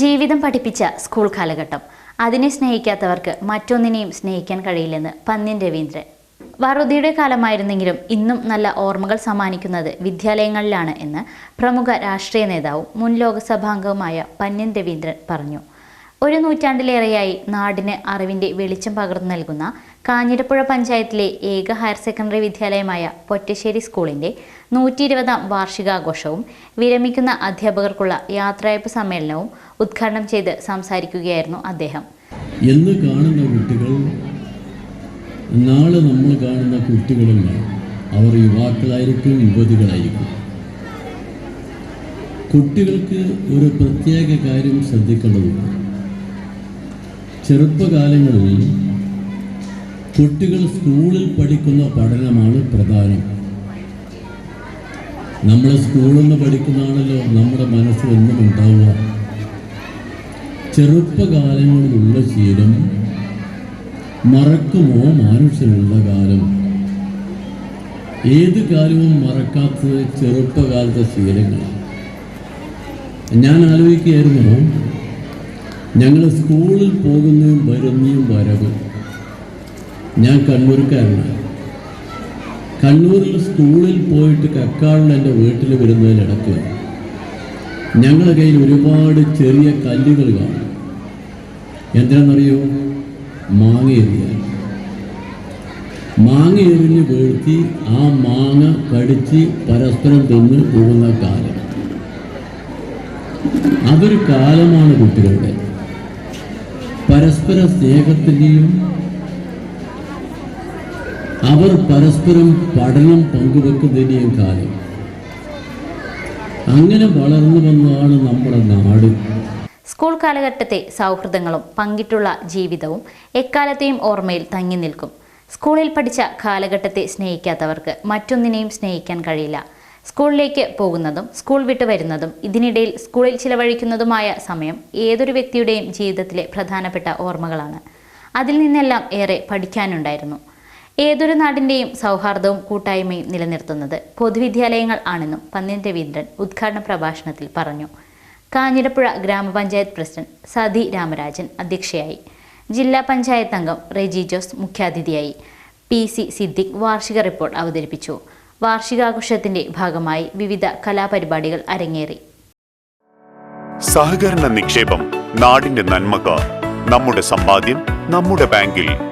ജീവിതം പഠിപ്പിച്ച സ്കൂൾ കാലഘട്ടം. അതിനെ സ്നേഹിക്കാത്തവർക്ക് മറ്റൊന്നിനെയും സ്നേഹിക്കാൻ കഴിയില്ലെന്ന് പന്ന്യൻ രവീന്ദ്രൻ. വറുതിയുടെ കാലമായിരുന്നെങ്കിലും ഇന്നും നല്ല ഓർമ്മകൾ സമ്മാനിക്കുന്നത് വിദ്യാലയങ്ങളിലാണ് എന്ന് പ്രമുഖ രാഷ്ട്രീയ നേതാവും മുൻ ലോക്സഭാംഗവുമായ പന്ന്യൻ രവീന്ദ്രൻ പറഞ്ഞു. ഒരു നൂറ്റാണ്ടിലേറെയായി നാടിന് അറിവിന്റെ വെളിച്ചം പകർന്നു നൽകുന്ന കാഞ്ഞിരപ്പുഴ പഞ്ചായത്തിലെ ഏക ഹയർ സെക്കൻഡറി വിദ്യാലയമായ പൊറ്റശ്ശേരി സ്കൂളിന്റെ നൂറ്റി ഇരുപതാം വാർഷികാഘോഷവും വിരമിക്കുന്ന അധ്യാപകർക്കുള്ള യാത്രയപ്പ് സമ്മേളനവും ഉദ്ഘാടനം ചെയ്ത് സംസാരിക്കുകയായിരുന്നു അദ്ദേഹം. എന്ന് കാണുന്ന കുട്ടികൾ നാളെ നമ്മൾ കാണുന്ന കുട്ടികളല്ല അവർ യുവാക്കളായിരിക്കും യുവതികളായിരിക്കും. കുട്ടികൾക്ക് ഒരു പ്രത്യേക കാര്യം ശ്രദ്ധിക്കേണ്ടതുണ്ട്. ചെറുപ്പകാലങ്ങളിൽ കുട്ടികൾ സ്കൂളിൽ പഠിക്കുന്ന പഠനമാണ് പ്രധാനം. നമ്മൾ സ്കൂളിൽ നിന്ന് പഠിക്കുന്നതാണല്ലോ നമ്മുടെ മനസ്സിൽ എന്നും ഉണ്ടാവുക. ചെറുപ്പകാലങ്ങളിലുള്ള ശീലം മറക്കുമോ മനുഷ്യനുള്ള കാലം? ഏത് കാലവും മറക്കാത്തത് ചെറുപ്പകാലത്തെ ശീലങ്ങളാണ്. ഞാൻ ആലോചിക്കുകയായിരുന്നു ഞങ്ങൾ സ്കൂളിൽ പോകുന്നതും വരുന്നതും വരവും. ഞാൻ കണ്ണൂർക്കാരനാണ്. കണ്ണൂരിൽ സ്കൂളിൽ പോയിട്ട് കക്കാളിൽ എന്റെ വീട്ടിൽ വരുന്നതിനിടയ്ക്ക് ഞങ്ങളുടെ കയ്യിൽ ഒരുപാട് ചെറിയ കല്ലുകൾ കാണും. എന്തിനാണെന്നറിയോ? മാങ്ങ എറിയാൻ മാങ്ങ എറിഞ്ഞ് വീഴ്ത്തി ആ മാങ്ങ കടിച്ച് പരസ്പരം തിന്ന് പോകുന്ന കാലം. അതൊരു കാലമാണ് കുട്ടികളുടെ. പരസ്പര സ്നേഹത്തിന്റെയും അവർ പരസ്പരം പഠനം പങ്കുവെക്കുന്നതിന്റെയും കാലം. അങ്ങനെ വളർന്നു വന്നതാണ് നമ്മുടെ നാട്. സ്കൂൾ കാലഘട്ടത്തെ സൗഹൃദങ്ങളും പങ്കിട്ടുള്ള ജീവിതവും എക്കാലത്തെയും ഓർമ്മയിൽ തങ്ങി നിൽക്കും. സ്കൂളിൽ പഠിച്ച കാലഘട്ടത്തെ സ്നേഹിക്കാത്തവർക്ക് മറ്റൊന്നിനെയും സ്നേഹിക്കാൻ കഴിയില്ല. സ്കൂളിലേക്ക് പോകുന്നതും സ്കൂൾ വിട്ടു വരുന്നതും ഇതിനിടയിൽ സ്കൂളിൽ ചിലവഴിക്കുന്നതുമായ സമയം ഏതൊരു വ്യക്തിയുടെയും ജീവിതത്തിലെ പ്രധാനപ്പെട്ട ഓർമ്മകളാണ്. അതിൽ നിന്നെല്ലാം ഏറെ പഠിക്കാനുണ്ടായിരുന്നു. ഏതൊരു നാടിന്റെയും സൗഹാർദ്ദവും കൂട്ടായ്മയും നിലനിർത്തുന്നത് പൊതുവിദ്യാലയങ്ങൾ ആണെന്നും പന്ന്യൻ രവീന്ദ്രൻ ഉദ്ഘാടന പ്രഭാഷണത്തിൽ പറഞ്ഞു. കാഞ്ഞിരപ്പുഴ ഗ്രാമപഞ്ചായത്ത് പ്രസിഡന്റ് സതി രാമരാജൻ അധ്യക്ഷയായി. ജില്ലാ പഞ്ചായത്ത് അംഗം റെജി ജോസ് മുഖ്യാതിഥിയായി. പി സി സിദ്ദിഖ് വാർഷിക റിപ്പോർട്ട് അവതരിപ്പിച്ചു. വാർഷികാഘോഷത്തിന്റെ ഭാഗമായി വിവിധ കലാപരിപാടികൾ അരങ്ങേറി. സഹകരണ നിക്ഷേപം നാടിന്റെ നന്മക്ക് നമ്മുടെ സമ്പാദ്യം നമ്മുടെ ബാങ്കിൽ.